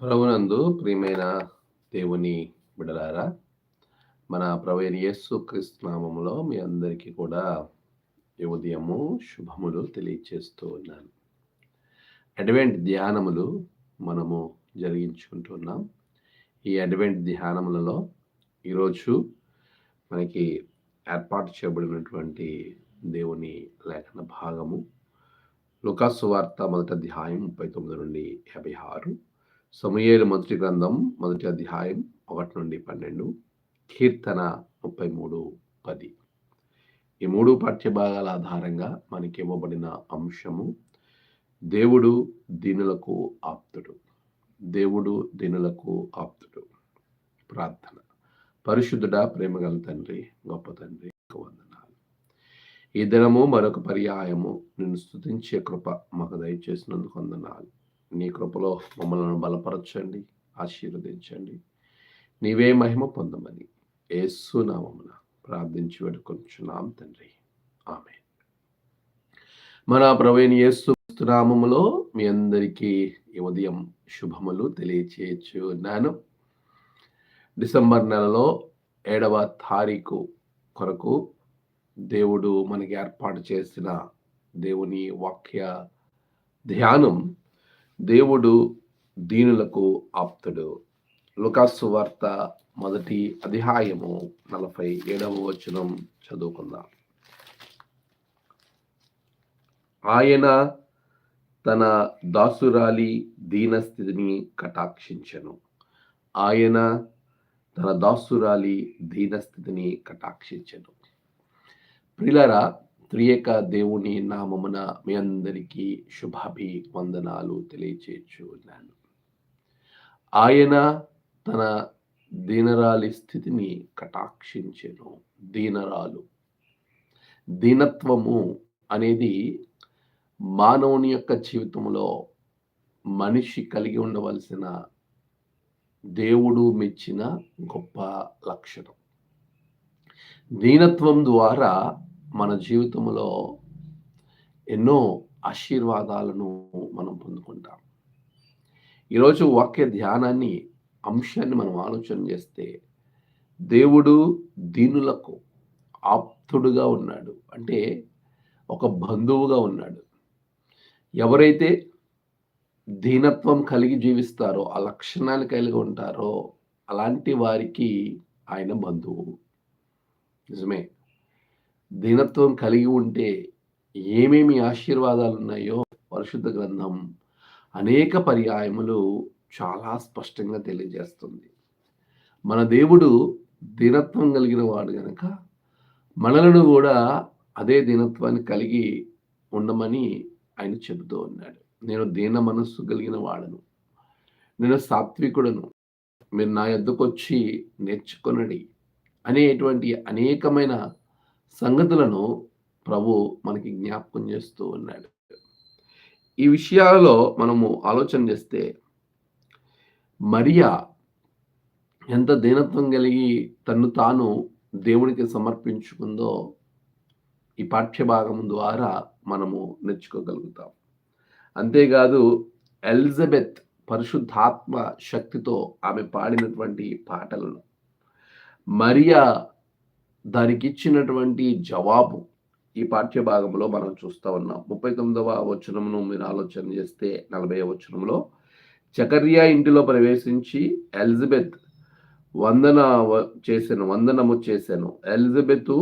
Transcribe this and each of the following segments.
ప్రభునందు ప్రియమైన దేవుని బిడలారా మన ప్రవీణ యేసు క్రీస్తు నామములో మీ అందరికీ కూడా ఉదయము శుభములు తెలియచేస్తూ ఉన్నాను. అడ్వెంట్ ధ్యానములు మనము జరిగించుకుంటున్నాం ఈ అడ్వెంట్ ధ్యానములలో ఈరోజు మనకి ఏర్పాటు చేయబడినటువంటి దేవుని లేఖన భాగము లుకాసు వార్త మొదట ధ్యాయం ముప్పై తొమ్మిది నుండి యాభై ఆరు. సమయేలు మొదటి గ్రంథం మొదటి అధ్యాయం ఒకటి నుండి పన్నెండు కీర్తన ముప్పై మూడు పది. ఈ మూడు పాఠ్యభాగాల ఆధారంగా మనకి ఇవ్వబడిన అంశము దేవుడు దీనులకు ఆప్తుడు. దేవుడు దీనులకు ఆప్తుడు. ప్రార్థన. పరిశుద్ధుడా ప్రేమగల తండ్రి గొప్ప తండ్రి వందనాలు. ఈ దినము మరొక పర్యాయము. నిన్ను స్థుతించే కృప మాకు దయచేసినందుకు వందనాలు. నీ కృపలో మమ్మల్ని బలపరచండి ఆశీర్వదించండి. నీవే మహిమ పొందమని ఏసు నామమున ప్రార్థించి వేడుకొంచున్నాం తండ్రి. ఆమె మన ప్రవీణ్ యేసు నామములో మీ అందరికీ ఈ ఉదయం శుభములు తెలియచేయచ్చు ఉన్నాను డిసెంబర్ నెలలో ఏడవ తారీఖు కొరకు దేవుడు మనకి ఏర్పాటు చేసిన దేవుని వాక్య ధ్యానం దేవుడు దీనులకు ఆప్తుడు. లుకాసు వార్త మొదటి అధ్యాయము నలభై ఏడవ వచనం చదువుకుందాం. ఆయన తన దాసురాలి దీనస్థితిని కటాక్షించను. ఆయన తన దాసురాలి దీనస్థితిని కటాక్షించను. ప్రిలరా త్రియక దేవుని నామమున మీ అందరికీ శుభాభి వందనాలు తెలియచేయచ్చు ఆయన తన దీనరాలి స్థితిని కటాక్షించెను. దీనరాలు. దీనత్వము అనేది మానవుని యొక్క జీవితంలో మనిషి కలిగి ఉండవలసిన దేవుడు మెచ్చిన గొప్ప లక్షణం. దీనత్వం ద్వారా మన జీవితంలో ఎన్నో ఆశీర్వాదాలను మనం పొందుకుంటాం. ఈరోజు వాక్య ధ్యానాన్ని అంశాన్ని మనం ఆలోచన చేస్తే దేవుడు దీనులకు ఆప్తుడుగా ఉన్నాడు. అంటే ఒక బంధువుగా ఉన్నాడు. ఎవరైతే దీనత్వం కలిగి జీవిస్తారో ఆ లక్షణాలు కలిగి ఉంటారో అలాంటి వారికి ఆయన బంధువు. నిజమే. దీనత్వం కలిగి ఉంటే ఏమేమి ఆశీర్వాదాలు ఉన్నాయో పరిశుద్ధ గ్రంథం అనేక పర్యాయములు చాలా స్పష్టంగా తెలియజేస్తుంది. మన దేవుడు దీనత్వం కలిగిన వాడు గనక మనలను కూడా అదే దీనత్వాన్ని కలిగి ఉండమని ఆయన చెబుతూ ఉన్నాడు. నేను దీన మనస్సు కలిగిన వాడను. నేను సాత్వికుడను. మీరు నా ఎద్దుకొచ్చి నేర్చుకొనడి అనేటువంటి అనేకమైన సంగతులను ప్రభు మనకి జ్ఞాపకం చేస్తూ ఉన్నాడు. ఈ విషయాలలో మనము ఆలోచన చేస్తే మరియా ఎంత దీనత్వం కలిగి తను తాను దేవునికి సమర్పించుకుందో ఈ పాఠ్యభాగం ద్వారా మనము నేర్చుకోగలుగుతాం. అంతేకాదు ఎలిజబెత్ పరిశుద్ధాత్మ శక్తితో ఆమె పాడినటువంటి పాటలను. మరియా దానికి ఇచ్చినటువంటి జవాబు ఈ పాఠ్య భాగంలో మనం చూస్తూ ఉన్నాం. ముప్పై తొమ్మిదవ వచనమును మీరు ఆలోచన చేస్తే నలభై వచనంలో చకర్యా ఇంటిలో ప్రవేశించి ఎలిజబెత్ వందన చేశాను వందనము చేశాను ఎలిజబెత్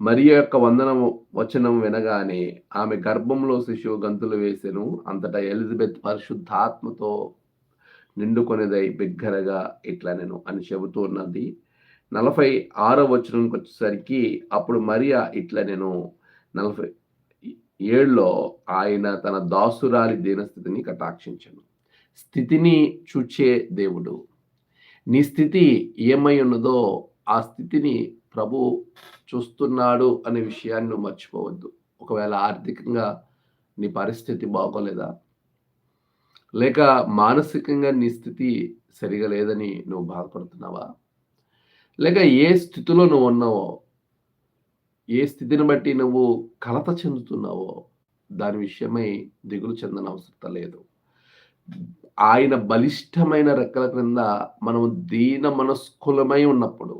మరి యొక్క వందనము వచనం వినగానే ఆమె గర్భంలో శిశువు గంతులు వేసెను. అంతటా ఎలిజబెత్ పరిశుద్ధాత్మతో నిండుకొనేదై బిగ్గరగా ఇట్లా నేను అని చెబుతూ ఉన్నది. నలభై ఆరో వచనంకి వచ్చేసరికి అప్పుడు మరియా ఇట్లా నేను నలభై ఏడులో ఆయన తన దాసురాలి దీనస్థితిని కటాక్షించను. స్థితిని చూచే దేవుడు. నీ స్థితి ఏమై ఉన్నదో ఆ స్థితిని ప్రభు చూస్తున్నాడు అనే విషయాన్ని నువ్వు మర్చిపోవద్దు. ఒకవేళ ఆర్థికంగా నీ పరిస్థితి బాగోలేదా? లేక మానసికంగా నీ స్థితి సరిగా లేదని నువ్వు బాధపడుతున్నావా? లేక ఏ స్థితిలో నువ్వు ఉన్నావో ఏ స్థితిని బట్టి నువ్వు కలత చెందుతున్నావో దాని విషయమై దిగులు చెందన అవసరం లేదు. ఆయన బలిష్టమైన రెక్కల క్రింద మనము దీన మనస్కులమై ఉన్నప్పుడు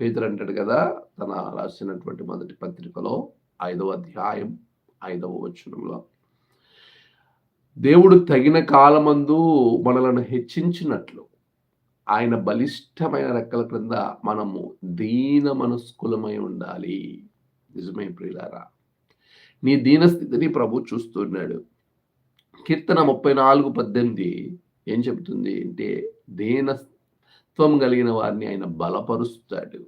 పేదరు అంటాడు కదా తన రాసినటువంటి మొదటి పత్రికలో ఐదవ అధ్యాయం ఐదవ వచనంలో దేవుడు తగిన కాలమందు మనలను హెచ్చించినట్లు ఆయన బలిష్టమైన రెక్కల క్రింద మనము దీన మనస్కులమై ఉండాలి. నిజమే ప్రియులారా. నీ దీనస్థితిని ప్రభు చూస్తున్నాడు. కీర్తన ముప్పై నాలుగు పద్దెనిమిది ఏం చెబుతుంది అంటే దీనత్వం కలిగిన వారిని ఆయన బలపరుస్తాడు.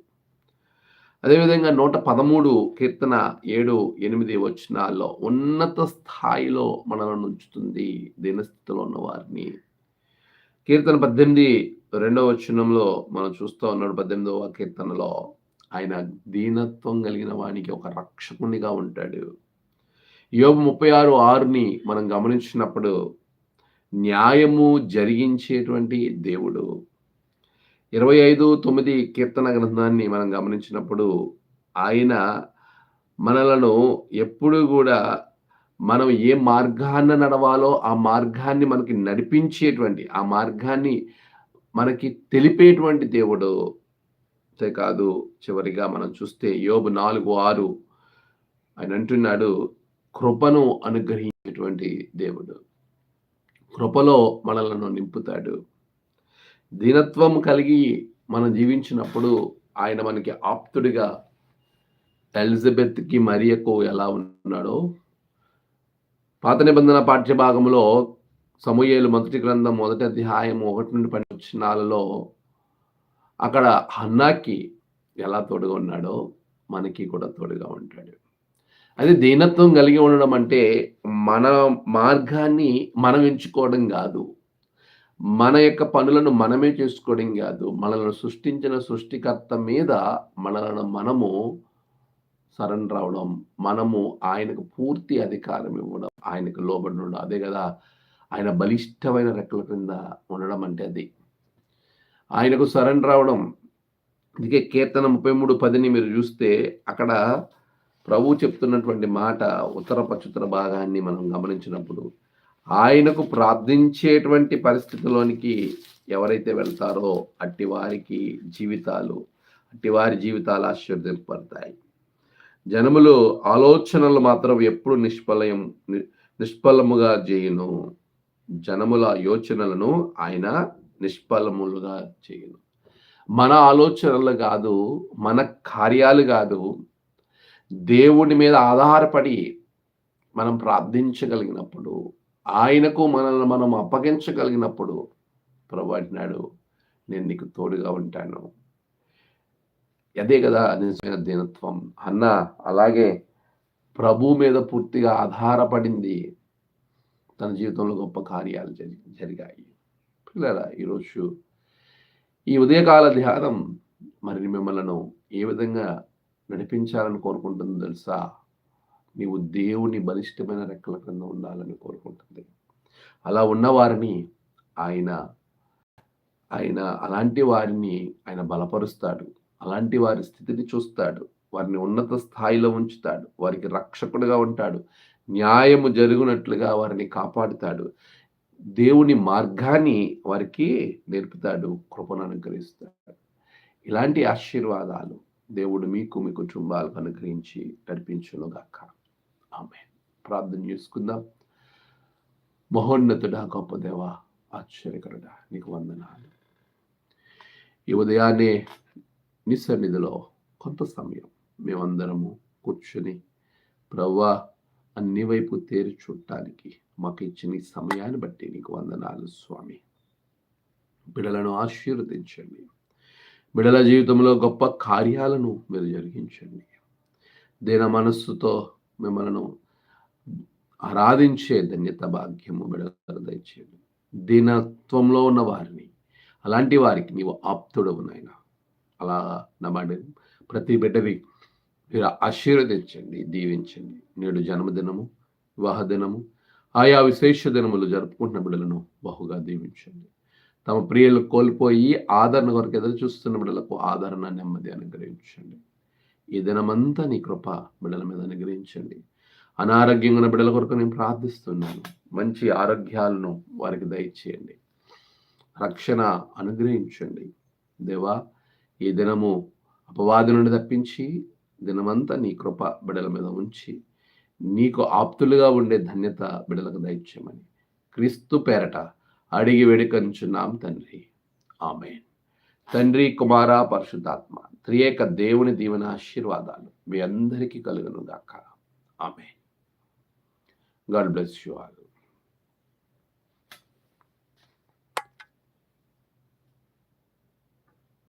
అదేవిధంగా నూట పదమూడు కీర్తన ఏడు ఎనిమిది వచనాల్లో ఉన్నత స్థాయిలో మనలను ఉంచుతుంది దీనస్థితిలో ఉన్న వారిని. కీర్తన పద్దెనిమిది రెండవ వచనంలో మనం చూస్తూ ఉన్నాడు పద్దెనిమిదవ కీర్తనలో ఆయన దీనత్వం కలిగిన వానికి ఒక రక్షకునిగా ఉంటాడు. యోగు ముప్పై ఆరు ఆరుని మనం గమనించినప్పుడు న్యాయము జరిగించేటువంటి దేవుడు. ఇరవై ఐదు తొమ్మిది కీర్తన గ్రంథాన్ని మనం గమనించినప్పుడు ఆయన మనలను ఎప్పుడు కూడా మనం ఏ మార్గాన్ని నడవాలో ఆ మార్గాన్ని మనకి నడిపించేటువంటి ఆ మార్గాన్ని మనకి తెలిపేటువంటి దేవుడు కాదు. చివరిగా మనం చూస్తే యోబు నాలుగు ఆరు ఆయన అంటున్నాడు కృపను అనుగ్రహించేటువంటి దేవుడు కృపలో మనలను నింపుతాడు. దీనత్వం కలిగి మనం జీవించినప్పుడు ఆయన మనకి ఆప్తుడిగా ఎలిజబెత్కి మరియకు ఎలా ఉన్నాడో పాత నిబంధన పాఠ్య భాగంలో మొదటి గ్రంథం మొదటి అధ్యాయం ఒకటి నుండి పన్నెండు అక్కడ హన్నాకి ఎలా తోడుగా ఉన్నాడో మనకి కూడా తోడుగా ఉంటాడు. అది దీనత్వం కలిగి ఉండడం అంటే మన మార్గాన్ని మనం ఎంచుకోవడం కాదు. మన యొక్క పనులను మనమే చేసుకోవడం కాదు. మనల్ని సృష్టించిన సృష్టికర్త మీద మనలను మనము సరెండర్ అవడం మనము ఆయనకు పూర్తి అధికారం ఇవ్వడం ఆయనకు లోబడి ఉండడం. అదే కదా ఆయన బలిష్టమైన రెక్కల క్రింద ఉండడం అంటే అది. ఆయనకు సరెండర్ అవడం అందుకే కీర్తన ముప్పై మూడు పదిని మీరు చూస్తే అక్కడ ప్రభు చెప్తున్నటువంటి మాట ఉత్తర పచ్చుతర భాగాన్ని మనం గమనించినప్పుడు ఆయనకు ప్రార్థించేటువంటి పరిస్థితిలోనికి ఎవరైతే వెళ్తారో అట్టి వారికి జీవితాలు అట్టి వారి జీవితాలు ఆశీర్వదింపడతాయి జనములు ఆలోచనలు మాత్రం ఎప్పుడు నిష్ఫలయం నిష్ఫలముగా చేయను జనముల యోచనలను ఆయన నిష్ఫలములుగా చేయను. మన ఆలోచనలు కాదు మన కార్యాలు కాదు దేవుడి మీద ఆధారపడి మనం ప్రార్థించగలిగినప్పుడు ఆయనకు మనల్ని మనం అప్పగించగలిగినప్పుడు ప్రభు అంటున్నాడు నేను నీకు తోడుగా ఉంటాను. అదే కదా నిజమైన దీనత్వం. అన్న అలాగే ప్రభు మీద పూర్తిగా ఆధారపడింది తన జీవితంలో గొప్ప కార్యాలు జరిగాయి. పిల్లరా ఈరోజు ఈ ఉదయకాల ధ్యానం మరి మిమ్మల్ని ఏ విధంగా నడిపించాలని కోరుకుంటుందో తెలుసా? నీవు దేవుని బలిష్టమైన రెక్కల క్రింద ఉండాలని కోరుకుంటుంది. అలా ఉన్నవారిని ఆయన ఆయన అలాంటి వారిని ఆయన బలపరుస్తాడు. అలాంటి వారి స్థితిని చూస్తాడు. వారిని ఉన్నత స్థాయిలో ఉంచుతాడు. వారికి రక్షకుడుగా ఉంటాడు. న్యాయము జరుగునట్లుగా వారిని కాపాడుతాడు. దేవుని మార్గాన్ని వారికి నేర్పుతాడు కృపను అనుగ్రహిస్తాడు. ఇలాంటి ఆశీర్వాదాలు దేవుడు మీకు మీ కుటుంబాలకు అనుగ్రహించి నడిపించునుగాక. ఆమె ప్రార్థన చేసుకుందాం. మహోన్నతుడా గొప్ప దేవ ఆశ్చర్యకరుడా నీకు వందనాలు. ఈ ఉదయాన్నే నిసన్నిధిలో కొంత సమయం మేమందరము కూర్చుని ప్రవ్వా అన్ని వైపు తేరి చూడటానికి మాకు ఇచ్చిన సమయాన్ని బట్టి నీకు వందనాలు స్వామి. బిడలను ఆశీర్వదించండి. బిడల జీవితంలో గొప్ప కార్యాలను మీరు జరిగించండి. దీన మనస్సుతో మిమ్మల్ని ఆరాధించే ధన్యత భాగ్యము బిడలకు దయచేయండి. దీనత్వంలో ఉన్న వారిని అలాంటి వారికి నీవు ఆప్తుడవు నాయన. అలా నమ్మండి. ప్రతి బిడ్డవి మీరు ఆశీర్వదించండి దీవించండి. నేడు జన్మదినము వివాహదినము ఆయా విశేష దినములు జరుపుకుంటున్న బిడ్డలను బహుగా దీవించండి. తమ ప్రియులు కోల్పోయి ఆదరణ కొరకు ఎదురు చూస్తున్న బిడ్డలకు ఆదరణ నెమ్మది అనుగ్రహించండి. ఈ దినమంతా నీ కృప బిడ్డల మీద అనుగ్రహించండి. అనారోగ్యంగా ఉన్న బిడ్డల కొరకు నేను ప్రార్థిస్తున్నాను. మంచి ఆరోగ్యాలను వారికి దయచేయండి. రక్షణ అనుగ్రహించండి. దేవా ఈ దినము అపవాది నుండి తప్పించి దినమంతా నీ కృప బిడల మీద ఉంచి నీకు ఆప్తులుగా ఉండే ధన్యత బిడలకు దయచేయమని క్రీస్తు పేరట అడిగి వేడుకంచున్నాం తండ్రి. ఆమె తండ్రి కుమార పరిశుద్ధాత్మ త్రియేక దేవుని దీవెన ఆశీర్వాదాలు మీ అందరికీ కలుగును గాక ఆమె గాడ్ బ్లెస్ యు ఆల్.